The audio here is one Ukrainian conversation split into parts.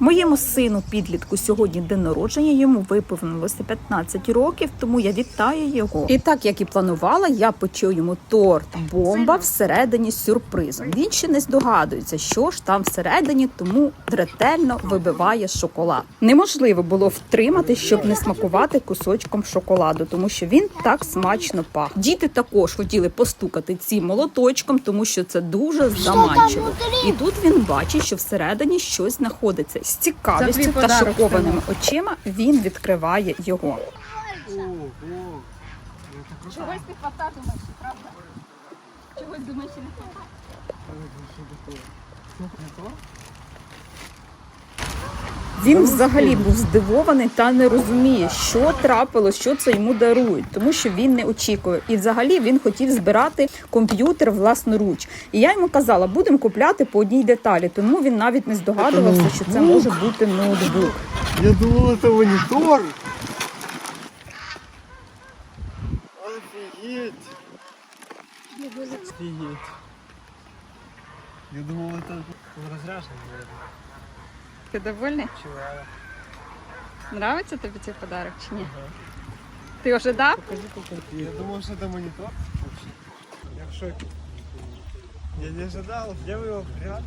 Моєму сину підлітку сьогодні день народження. Йому виповнилося 15 років, тому я вітаю його. І так як і планувала, я печу йому торт бомба всередині з сюрпризом. Він ще не здогадується, що ж там всередині, тому ретельно вибиває шоколад. Неможливо було втримати, щоб не смакувати кусочком шоколаду, тому що він так смачно пах. Діти також хотіли постукати цим молоточком, тому що це дуже заманчиво. І тут він бачить, що всередині щось знаходиться. З цікавістю та шокованими очима він відкриває його. Чогось ти фата думаєш, правда? Чогось думаєш, не фата. Він взагалі був здивований та не розуміє, що трапилось, що це йому дарують, тому що він не очікує. І взагалі він хотів збирати комп'ютер власноруч. І я йому казала, будемо купляти по одній деталі, тому він навіть не здогадувався, що це може бути ноутбук. Я думал, это монитор. Офигеть. Офигеть. Я думал, это он разряженный, наверное. Ти довольний? Чувак. Нравиться тобі цей подарок чи ні? Ти ожидав? Покажи, какой ты. Я думал, что это монитор. вообще. Я в шоке. Я не ожидал. Где вы его прятали?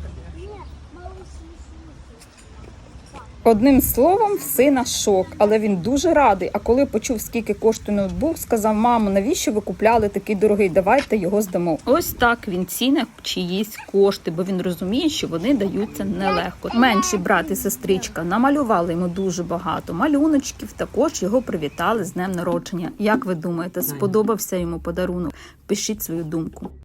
Одним словом, в сина шок, але він дуже радий. А коли почув, скільки коштує ноутбук, сказав: мамо, навіщо ви купляли такий дорогий? Давайте його здамо. Ось так він цінить чиїсь кошти, бо він розуміє, що вони даються нелегко. Менший брат і сестричка намалювали йому дуже багато малюночків. Також його привітали з днем народження. Як ви думаєте, сподобався йому подарунок? Пишіть свою думку.